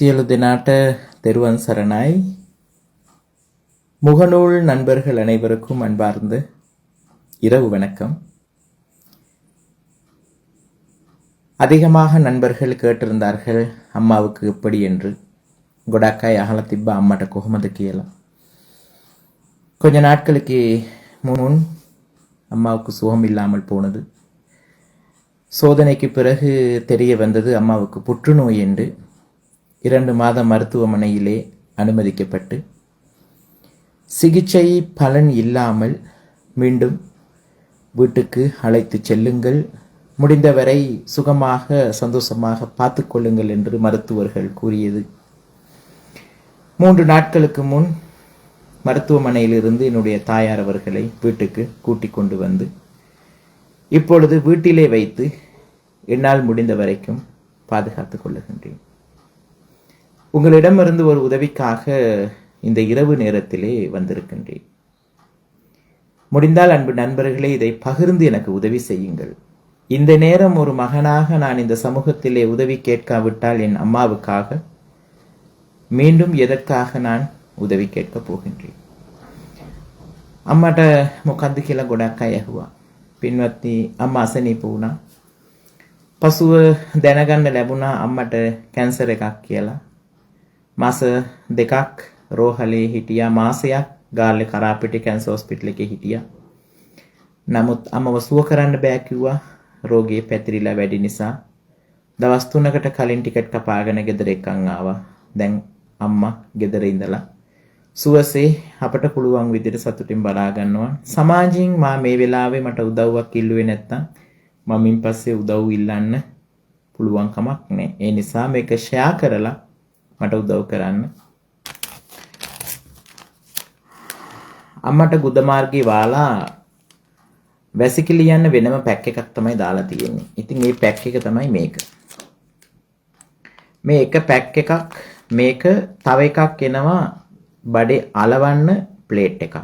සියලු දෙනාට තෙරුවන් சரணாய் முகநூல் நண்பர்கள் அனைவருக்கும் அன்பார்ந்த இரவு வணக்கம் அதிகமாக நண்பர்கள் கேட்டிருந்தார்கள் அம்மாவுக்கு எப்படி என்று கொடாக்காய் அகலத்திப்பா அம்மாட்ட கொஹமது கேலாம் கொஞ்ச நாட்களுக்கு முன் அம்மாவுக்கு சுகம் இல்லாமல் போனது சோதனைக்கு பிறகு தெரிய வந்தது அம்மாவுக்கு புற்றுநோய் என்று இரண்டு மாத மருத்துவமனையிலே அனுமதிக்கப்பட்டு சிகிச்சை பலன் இல்லாமல் மீண்டும் வீட்டுக்கு அழைத்து செல்லுங்கள். முடிந்தவரை சுகமாக சந்தோஷமாக பார்த்து கொள்ளுங்கள் என்று மருத்துவர்கள் கூறியது. மூன்று நாட்களுக்கு முன் மருத்துவமனையிலிருந்து என்னுடைய தாயார் அவர்களை வீட்டுக்கு கூட்டிக் கொண்டு வந்து இப்பொழுது வீட்டிலே வைத்து என்னால் முடிந்த வரைக்கும் பாதுகாத்துக் கொள்ளுகின்றேன். உங்களிடமிருந்து ஒரு உதவிக்காக இந்த இரவு நேரத்திலே வந்திருக்கின்றேன் முடிந்தால் அன்பு நண்பர்களே இதை பகிர்ந்து எனக்கு உதவி செய்யுங்கள் இந்த நேரம் ஒரு மகனாக நான் இந்த சமூகத்திலே உதவி கேட்காவிட்டால் என் அம்மாவுக்காக மீண்டும் எதற்காக நான் உதவி கேட்கப் போகின்றேன் අම්මට මොකද්ද කියලා ගොඩක් අය ඇහුවා. පින්වත්නි අම්මා අසනීප වුණා. පසුව දැනගන්න ලැබුණා අම්මට කැන්සර් එකක් කියලා. මාස දෙකක් රෝහලේ හිටියා මාසයක් ගාල්ලේ කරාපිටි කැන්සර් හොස්පිටල් එකේ හිටියා. නමුත් අම්මව සුව කරන්න බෑ කිව්වා. රෝගය පැතිරිලා වැඩි නිසා. දවස් 3කට කලින් ටිකට් කපාගෙන ගෙදර එක්කන් ආවා. දැන් අම්මා ගෙදර ඉඳලා සුවසේ අපට පුළුවන් විදිහට සතුටින් බලා ගන්නවා. සමාජයෙන් මා මේ වෙලාවේ මට උදව්වක් ඉල්ලුවේ නැත්තම් මම මින් පස්සේ උදව් ඉල්ලන්න පුළුවන් කමක් නැහැ. ඒ නිසා මේක ෂෙයා කරලා මට උදව් කරන්න. අම්මට ගුද මාර්ගේ වාලා වැසිකිලි යන්න වෙනම පැක් එකක් තමයි දාලා තියෙන්නේ. ඉතින් මේ පැක් එක තමයි මේක. මේ එක පැක් එකක් මේක තව එකක් එනවා බඩේ අලවන්න ප්ලේට් එකක්.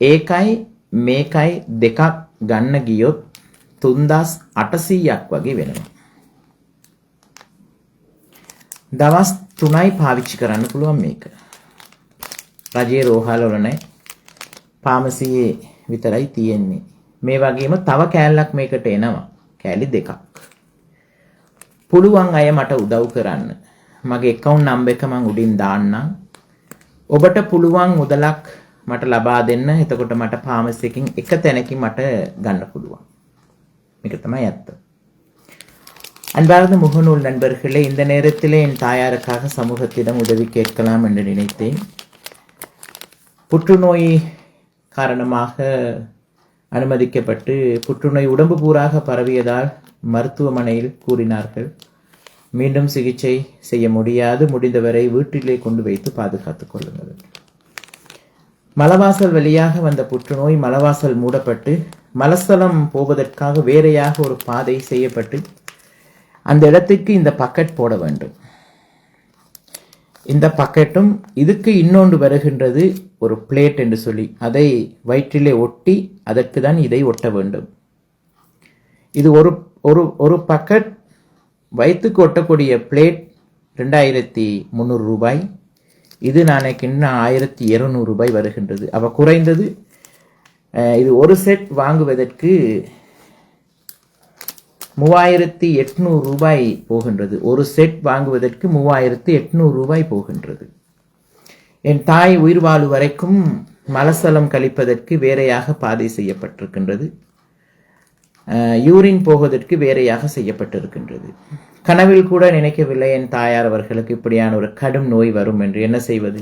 ඒකයි මේකයි දෙකක් ගන්න ගියොත් 3800ක් වගේ වෙනවා. දවස් 3යි පාවිච්චි කරන්න පුළුවන් මේක. රජයේ රෝහල වල නැහැ. ෆාමසියේ විතරයි තියෙන්නේ. මේ වගේම තව කෑල්ලක් මේකට එනවා. කෑලි දෙකක්. පුළුවන් අය මට උදව් කරන්න. මගේ account number එක මම උඩින් දාන්නම්. ඔබට පුළුවන් මුදලක් මට ලබා දෙන්න. එතකොට මට ෆාමසි එකකින් එක තැනකින් මට ගන්න පුළුවන්. මේක තමයි ඇත්ත. அன்பார்ந்த முகநூல் நண்பர்களே இந்த நேரத்திலே என் தாயாருக்காக சமூகத்திடம் உதவி கேட்கலாம் என்று நினைத்தேன். புற்றுநோய் காரணமாக அனுமதிக்கப்பட்டு புற்றுநோய் உடம்பு பூராக பரவியதால் மருத்துவமனையில் கூறினார்கள். மீண்டும் சிகிச்சை செய்ய முடியாது. முடிந்தவரை வீட்டிலே கொண்டு வைத்து பாதுகாத்துக் கொள்ளுங்கள். மலவாசல் வழியாக வந்த புற்றுநோய் மலவாசல் மூடப்பட்டு மலஸ்தலம் போவதற்காக வேறையாக ஒரு பாதை செய்யப்பட்டு அந்த இடத்துக்கு இந்த பக்கெட் போட வேண்டும். இந்த பக்கெட்டும் இதுக்கு இன்னொன்று வருகின்றது ஒரு பிளேட் என்று சொல்லி. அதை வயிற்றிலே ஒட்டி அதற்கு தான் இதை ஒட்ட வேண்டும். இது ஒரு ஒரு ஒரு பக்கெட் வயிற்றுக்கு ஒட்டக்கூடிய பிளேட் ரெண்டாயிரத்தி முந்நூறு ரூபாய். இது நாளைக்கு இன்னும் ஆயிரத்தி இருநூறு ரூபாய் வருகின்றது. அப்போ குறைந்தது இது ஒரு செட் வாங்குவதற்கு மூவாயிரத்தி எட்நூறு ரூபாய் போகின்றது. ஒரு செட் வாங்குவதற்கு மூவாயிரத்தி எட்நூறு ரூபாய் போகின்றது. என் தாய் உயிர் வாழு வரைக்கும் மலசலம் கழிப்பதற்கு வேறையாக பாதை செய்யப்பட்டிருக்கின்றது. யூரின் போவதற்கு வேறையாக செய்யப்பட்டிருக்கின்றது. கனவில் கூட நினைக்கவில்லை என் தாயார் அவர்களுக்கு இப்படியான ஒரு கடும் நோய் வரும் என்று. என்ன செய்வது?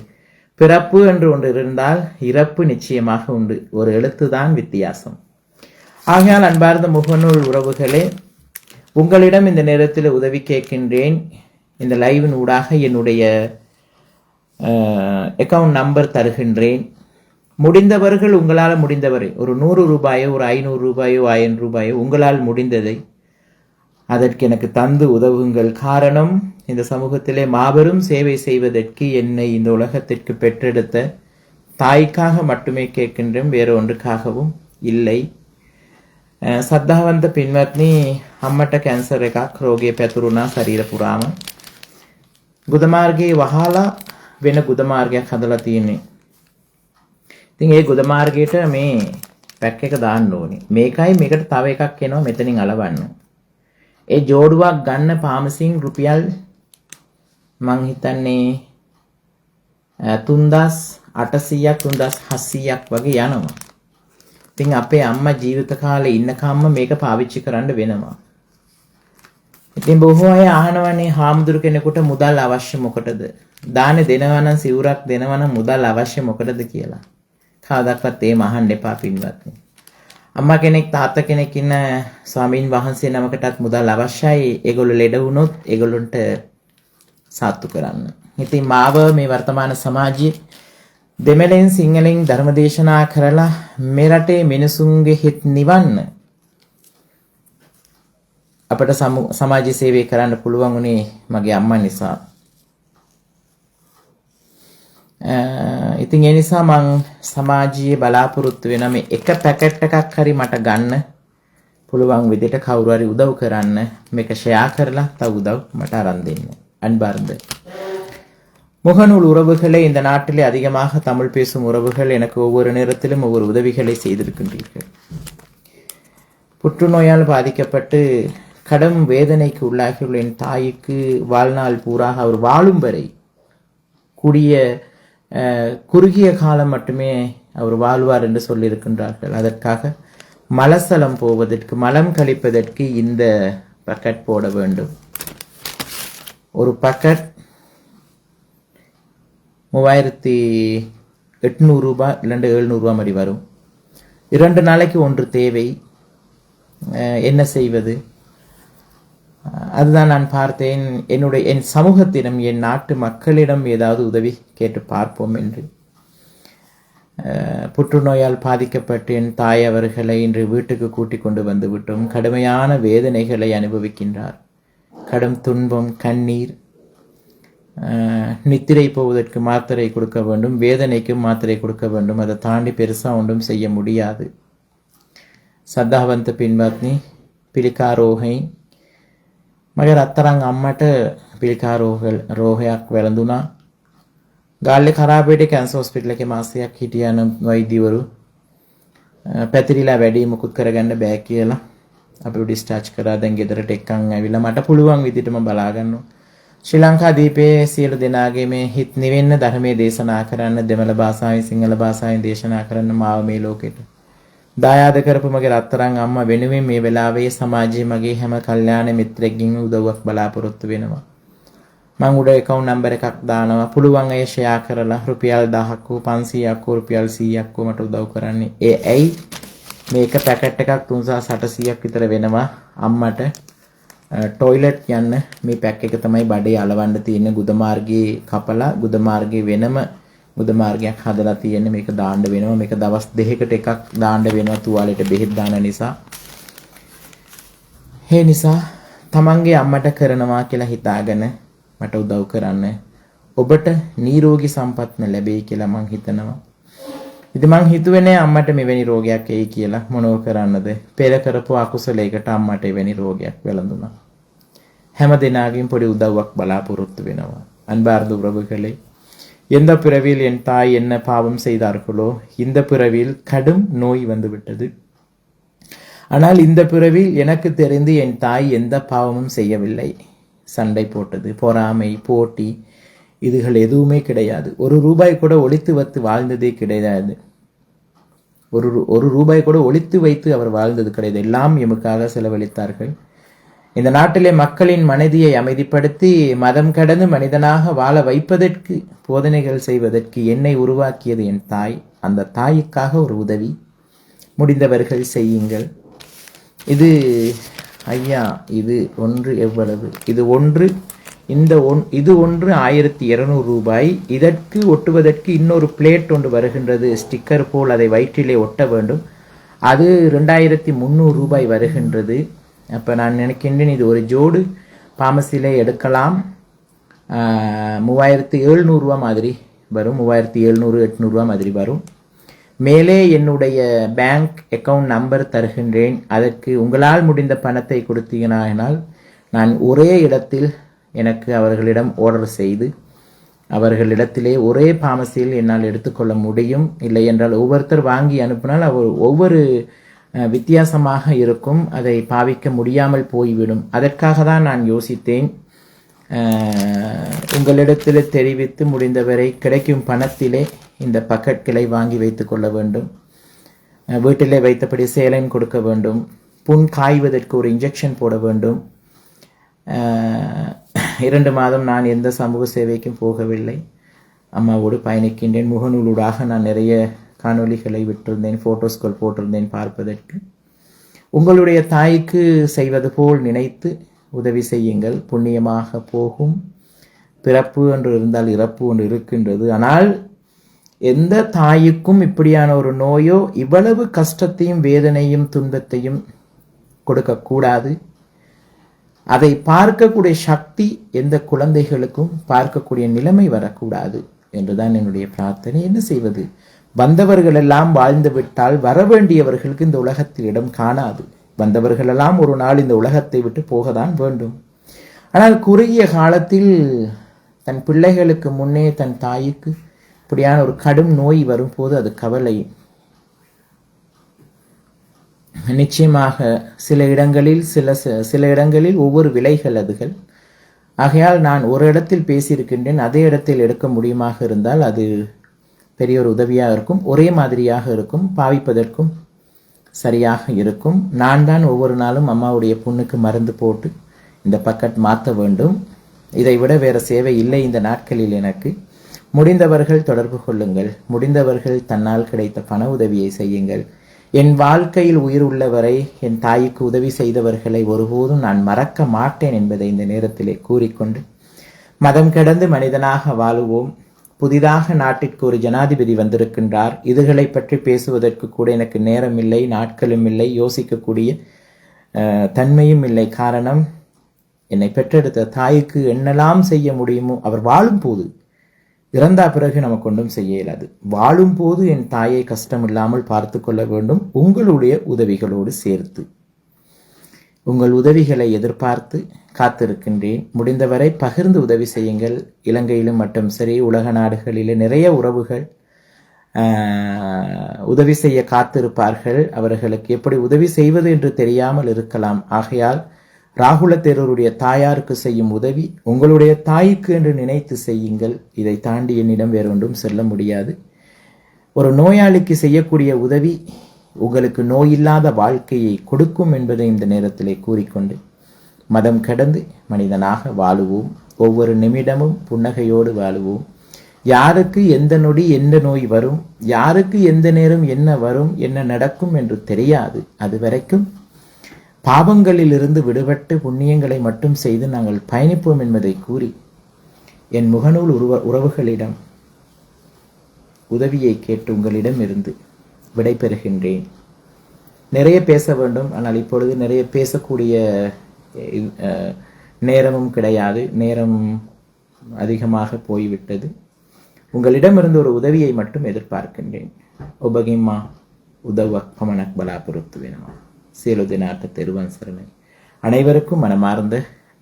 பிறப்பு என்று ஒன்று இருந்தால் இறப்பு நிச்சயமாக உண்டு. ஒரு எழுத்துதான் வித்தியாசம். ஆகையால் அன்பார்ந்த முகநூல் உறவுகளே உங்களிடம் இந்த நேரத்தில் உதவி கேட்கின்றேன். இந்த லைவின் ஊடாக என்னுடைய அக்கவுண்ட் நம்பர் தருகின்றேன். முடிந்தவர்கள் உங்களால் முடிந்தவரை ஒரு நூறு ரூபாயோ ஒரு ஐநூறு ரூபாயோ ஆயிரம் ரூபாயோ உங்களால் முடிந்ததை அதற்கு எனக்கு தந்து உதவுங்கள். காரணம் இந்த சமூகத்திலே மாபெரும் சேவை செய்வதற்கு என்னை இந்த உலகத்திற்கு பெற்றெடுத்த தாய்க்காக மட்டுமே கேட்கின்றேன் வேறு ஒன்றுக்காகவும் இல்லை. සද්ධාවන්ත පින්වත්නි අම්මට කැන්සර් එකක් රෝගය පැතුරුණා ශරීර පුරාම ගුද මාර්ගයේ වහලා වෙන ගුද මාර්ගයක් හදලා තියෙන්නේ. ඉතින් ඒ ගුද මාර්ගයට මේ පැක් එක දාන්න ඕනේ. මේකයි මේකට තව එකක් එනවා මෙතනින් අලවන්න. ඒ ජෝඩුවක් ගන්න පාමසින් රුපියල් මං හිතන්නේ 3800ක් 3700ක් වගේ යනවා. ඉතින් අපේ අම්මා ජීවිත කාලේ ඉන්නකම්ම මේක පාවිච්චි කරන්න වෙනවා. ඉතින් බොහෝ අය අහනවනේ හාමුදුරු කෙනෙකුට මුදල් අවශ්‍ය මොකටද? දානේ දෙනවා නම් සිවුරක් දෙනවා නම් මුදල් අවශ්‍ය මොකටද කියලා. කවදාවත් එහෙම අහන්න එපා පින්වත්නි. අම්මා කෙනෙක් තාත්තා කෙනෙක් ඉන්න ස්වාමීන් වහන්සේ නමකටත් මුදල් අවශ්‍යයි. ඒගොල්ලෝ ලෙඩ වුණොත් ඒගොල්ලන්ට සාත්තු කරන්න. ඉතින් මාව මේ වර්තමාන සමාජයේ දෙමළෙන් සිංහලෙන් ධර්ම දේශනා කරලා මේ රටේ මිනිසුන්ගේ හිත් නිවන්න අපට සමාජ සේවය කරන්න පුළුවන් වුණේ මගේ අම්මා නිසා. ඉතින් ඒ නිසා මං සමාජයේ බලාපොරොත්තු වෙන මේ එක පැකට් එකක් හරි මට ගන්න පුළුවන් විදිහට කවුරු හරි උදව් කරන්න මේක ෂෙයා කරලා තව උදව් මට අරන් දෙන්න. අනිවාර්යෙන්ම முகநூல் உறவுகளே இந்த நாட்டிலே அதிகமாக தமிழ் பேசும் உறவுகள் எனக்கு ஒவ்வொரு நேரத்திலும் ஒவ்வொரு உதவிகளை செய்திருக்கின்றீர்கள். புற்றுநோயால் பாதிக்கப்பட்டு கடும் வேதனைக்கு உள்ளாகியுள்ள என் தாய்க்கு வாழ்நாள் பூராக அவர் வாழும் வரை கூடிய குறுகிய காலம் மட்டுமே அவர் வாழ்வார் என்று சொல்லியிருக்கின்றார்கள். அதற்காக மலசலம் போவதற்கு மலம் கழிப்பதற்கு இந்த பக்கெட் போட வேண்டும். ஒரு பக்கெட் மூவாயிரத்தி எட்நூறுரூபா இல்லைண்டு எழுநூறுபா மாதிரி வரும். இரண்டு நாளைக்கு ஒன்று தேவை. என்ன செய்வது? அதுதான் நான் பார்த்தேன். என்னுடைய என் சமூகத்திடம் என் நாட்டு மக்களிடம் ஏதாவது உதவி கேட்டு பார்ப்போம் என்று. புற்றுநோயால் பாதிக்கப்பட்டு என் தாய் அவர்களை இன்று வீட்டுக்கு கூட்டிக் கொண்டு வந்து விட்டோம். கடுமையான வேதனைகளை அனுபவிக்கின்றார். கடும் துன்பம் கண்ணீர் நித்திரை போவதற்கு மாத்திரை கொடுக்க வேண்டும் வேதனைக்கும் மாத்திரை கொடுக்க வேண்டும் அதை தாண்டி பெருசாக ஒன்றும் செய்ய முடியாது සද්ධාවන්ත පින්වත්නි පිළිකා රෝහයෙන් මගේ රත්තරන් අම්මට පිළිකා රෝහයක් වැළඳුණා ගාල්ලේ කරාපේට කැන්සර් හොස්පිටල් එකේ මාසයක් හිටියන වෛද්‍යවරු පැතිරිලා වැඩි මුකුත් කරගන්න බෑ කියලා අපිව ඩිස්චාර්ජ් කරා දැන් ගෙදරට එක්කන් ඇවිල්ලා මට පුළුවන් විදිහටම බලා ගන්නවා ශ්‍රී ලංකා දීපයේ සියලු දෙනාගේ මේ හිත් නිවෙන්න ධර්මයේ දේශනා කරන්න දෙමළ භාෂාවෙන් සිංහල භාෂාවෙන් දේශනා කරන්න මාව මේ ලෝකෙට දායාද කරපු මගේ රත්තරන් අම්මා වෙනුවෙන් මේ වෙලාවේ සමාජයේ මගේ හැම කල්යාණ මිත්‍රෙක්ගෙන් උදව්වක් බලාපොරොත්තු වෙනවා. මං උඩ account number එකක් දානවා. පුළුවන් අය share කරලා රුපියල් 1000ක් හෝ 500ක් හෝ රුපියල් 100ක් හෝ මට උදව් කරන්නේ. ඒ ඇයි මේක පැකට් එකක් 3800ක් විතර වෙනවා අම්මට ටොයිලට් යන්න මේ පැක් එක තමයි බඩේ අලවන්න තියෙන ගුද මාර්ගයේ කපලා ගුද මාර්ගයේ වෙනම ගුද මාර්ගයක් හදලා තියෙන්නේ මේක දාන්න වෙනවා. මේක දවස් දෙකකට එකක් දාන්න වෙනවා තුවාලෙට බෙහෙත් දාන නිසා. ඒ නිසා තමන්ගේ අම්මට කරනවා කියලා හිතාගෙන මට උදව් කරන්න. ඔබට නිරෝගී සම්පත්න ලැබෙයි කියලා මං හිතනවා. ඉතින් මං හිතුවේ නෑ අම්මට මෙවැනි රෝගයක් එයි කියලා මොනව කරන්නද? පෙර කරපු අකුසලයකට අම්මට එවැනි රෝගයක් වැළඳුණා. හැම දෙනාගෙන් පොඩි උදව්වක් බලාපොරොත්තු වෙනවා. அன்பார்ந்த உறவுகளே எந்த பிறவில் என் தாய் என்ன பாவம் செய்தார்களோ இந்த பிறவியில் கடும் நோய் வந்துவிட்டது ஆனால் இந்த பிறவியில் எனக்கு தெரிந்து என் தாய் எந்த பாவமும் செய்யவில்லை சண்டை போட்டது பொறாமை போட்டி இதுகள் எதுவுமே கிடையாது ஒரு ரூபாய் கூட ஒழித்து வைத்து வாழ்ந்ததே கிடையாது ஒரு ஒரு ரூபாய் கூட ஒழித்து வைத்து அவர் வாழ்ந்தது கிடையாது எல்லாம் எமக்காக செலவழித்தார்கள் இந்த நாட்டிலே மக்களின் மனதியை அமைதிப்படுத்தி மதம் கடந்து மனிதனாக வாழ வைப்பதற்கு போதனைகள் செய்வதற்கு என்னை உருவாக்கியது என் தாய். அந்த தாய்க்காக ஒரு உதவி. முடிந்தவர்கள் செய்யுங்கள். இது ஐயா இது ஒன்று எவ்வளவு? இது ஒன்று. இந்த ஒன் இது ஒன்று ஆயிரத்தி இருநூறு ரூபாய். இதற்கு ஒட்டுவதற்கு இன்னொரு பிளேட் ஒன்று வருகின்றது. ஸ்டிக்கர் போல் அதை வயிற்றிலே ஒட்ட வேண்டும். அது ரெண்டாயிரத்தி முந்நூறு ரூபாய் வருகின்றது. அப்போ நான் நினைக்கின்றேன் இது ஒரு ஜோடு. பாமசிலே எடுக்கலாம். மூவாயிரத்து எழுநூறுவா மாதிரி வரும். மூவாயிரத்தி எழுநூறு எட்நூறுவா மாதிரி வரும். மேலே என்னுடைய பேங்க் அக்கவுண்ட் நம்பர் தருகின்றேன். அதற்கு உங்களால் முடிந்த பணத்தை கொடுத்தீங்கனால் நான் ஒரே இடத்தில் எனக்கு அவர்களிடம் ஆர்டர் செய்து அவர்களிடத்திலே ஒரே பாமசியில் என்னால் எடுத்துக்கொள்ள முடியும். இல்லை என்றால் ஒவ்வொருத்தர் வாங்கி அனுப்பினால் அவர் ஒவ்வொரு வித்தியாசமாக இருக்கும். அதை பாவிக்க முடியாமல் போய்விடும். அதற்காக தான் நான் யோசித்தேன். உங்களிடத்தில் தெரிவித்து முடிந்தவரை கிடைக்கும் பணத்திலே இந்த பக்கெட்களை வாங்கி வைத்து கொள்ள வேண்டும். வீட்டிலே வைத்தபடி சேலைன் கொடுக்க வேண்டும். புண் காய்வதற்கு ஒரு இன்ஜெக்ஷன் போட வேண்டும். இரண்டு மாதம் நான் எந்த சமூக சேவைக்கும் போகவில்லை. அம்மாவோடு பயணிக்கின்றேன். முகநூலூடாக நான் நிறைய காணொளிகளை விட்டிருந்தேன் ஃபோட்டோஸ்கள் போட்டிருந்தேன் பார்ப்பதற்கு. உங்களுடைய தாய்க்கு செய்வது போல் நினைத்து உதவி செய்யுங்கள். புண்ணியமாக போகும். பிறப்பு என்று இருந்தால் இறப்பு ஒன்று இருக்கின்றது. ஆனால் எந்த தாய்க்கும் இப்படியான ஒரு நோயோ இவ்வளவு கஷ்டத்தையும் வேதனையும் துன்பத்தையும் கொடுக்கக்கூடாது. அதை பார்க்கக்கூடிய சக்தி எந்த குழந்தைகளுக்கும் பார்க்கக்கூடிய நிலைமை வரக்கூடாது. என்றுதான் என்னுடைய பிரார்த்தனை. என்ன செய்வது? வந்தவர்களெல்லாம் வாழ்ந்துவிட்டால் வாழ்ந்து விட்டால் இந்த உலகத்தில் இடம் காணாது. வந்தவர்களெல்லாம் ஒரு நாள் இந்த உலகத்தை விட்டு போகத்தான் வேண்டும். ஆனால் குறுகிய காலத்தில் தன் பிள்ளைகளுக்கு முன்னே தன் தாய்க்கு இப்படியான ஒரு கடும் நோய் வரும்போது அது கவலை. நிச்சயமாக சில இடங்களில் சில சில இடங்களில் ஒவ்வொரு விலைகள் அதுகள். ஆகையால் நான் ஒரு இடத்தில் பேசியிருக்கின்றேன் அதே இடத்தில் எடுக்க முடியுமாக இருந்தால் அது பெரிய ஒரு உதவியாக இருக்கும். ஒரே மாதிரியாக இருக்கும். பாவிப்பதற்கும் சரியாக இருக்கும். நான் தான் ஒவ்வொரு நாளும் அம்மாவுடைய புண்ணுக்கு மருந்து போட்டு இந்த பக்கெட் மாற்ற வேண்டும். இதை விட வேறு சேவை இல்லை இந்த நாட்களில் எனக்கு. முடிந்தவர்கள் தொடர்பு கொள்ளுங்கள். முடிந்தவர்கள் தன்னால் கிடைத்த பண உதவியை செய்யுங்கள். என் வாழ்க்கையில் உயிர் உள்ளவரை என் தாய்க்கு உதவி செய்தவர்களை ஒருபோதும் நான் மறக்க மாட்டேன் என்பதை இந்த நேரத்திலே கூறிக்கொண்டு மதம் கடந்து மனிதனாக வாழுவோம். புதிதாக நாட்டிற்கு ஒரு ஜனாதிபதி வந்திருக்கின்றார். இதுகளை பற்றி பேசுவதற்கு கூட எனக்கு நேரம் இல்லை நாட்களும் இல்லை யோசிக்கக்கூடிய தன்மையும் இல்லை. காரணம் என்னை பெற்றெடுத்த தாய்க்கு என்னெல்லாம் செய்ய முடியுமோ அவர் வாழும் போது இறந்தா பிறகு நமக்கு ஒன்றும் செய்ய இயலாது. வாழும் போது என் தாயை கஷ்டம் இல்லாமல் பார்த்து கொள்ள வேண்டும். உங்களுடைய உதவிகளோடு சேர்த்து. உங்கள் உதவிகளை எதிர்பார்த்து காத்திருக்கின்றேன். முடிந்தவரை பகிர்ந்து உதவி செய்யுங்கள். இலங்கையிலும் மட்டும் சரி உலக நாடுகளிலே நிறைய உறவுகள் உதவி செய்ய காத்திருப்பார்கள். அவர்களுக்கு எப்படி உதவி செய்வது என்று தெரியாமல் இருக்கலாம். ஆகையால் ராகுல தேரருடைய தாயாருக்கு செய்யும் உதவி உங்களுடைய தாய்க்கு என்று நினைத்து செய்யுங்கள். இதை தாண்டி என்னிடம் வேறொன்றும் செல்ல முடியாது. ஒரு நோயாளிக்கு செய்யக்கூடிய உதவி உங்களுக்கு நோயில்லாத வாழ்க்கையை கொடுக்கும் என்பதை இந்த நேரத்திலே கூறிக்கொண்டு மதம் கடந்து மனிதனாக வாழுவோம். ஒவ்வொரு நிமிடமும் புன்னகையோடு வாழுவோம். யாருக்கு எந்த நொடி எந்த நோய் வரும்? யாருக்கு எந்த நேரம் என்ன வரும்? என்ன நடக்கும் என்று தெரியாது. அது வரைக்கும் பாவங்களிலிருந்து விடுபட்டு புண்ணியங்களை மட்டும் செய்து நாங்கள் பயணிப்போம் என்பதை கூறி என் முகநூல் உருவ உறவுகளிடம் உதவியை கேட்டு உங்களிடம் இருந்து விடைபெறுகின்றேன். நிறைய பேச வேண்டும் ஆனால் இப்பொழுது நிறைய பேசக்கூடிய நேரமும் கிடையாது. நேரம் அதிகமாக போய்விட்டது. உங்களிடமிருந்து ஒரு உதவியை மட்டும் எதிர்பார்க்கின்றேன். உபகிம்மா உதவ பமனக் பலாபுரத்து வேணுமா சேலுதினாட்ட தெருவன் சரணை. அனைவருக்கும் மனமார்ந்த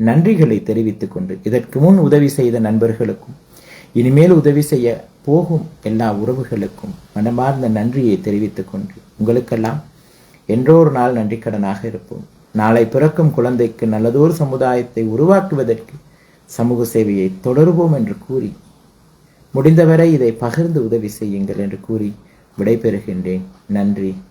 நன்றிகளை தெரிவித்துக் கொண்டு இதற்கு முன் உதவி செய்த நண்பர்களுக்கும் இனிமேல் உதவி செய்ய போகும் எல்லா உறவுகளுக்கும் மனமார்ந்த நன்றியை தெரிவித்துக் கொண்டு உங்களுக்கெல்லாம் என்றோ ஒரு நாள் நன்றிக்கடனாக இருப்போம். நாளை பிறக்கும் குழந்தைக்கு நல்லதொரு சமுதாயத்தை உருவாக்குவதற்கு சமூக சேவையை தொடருவோம் என்று கூறி முடிந்தவரை இதை பகிர்ந்து உதவி செய்யுங்கள் என்று கூறி விடைபெறுகின்றேன். நன்றி.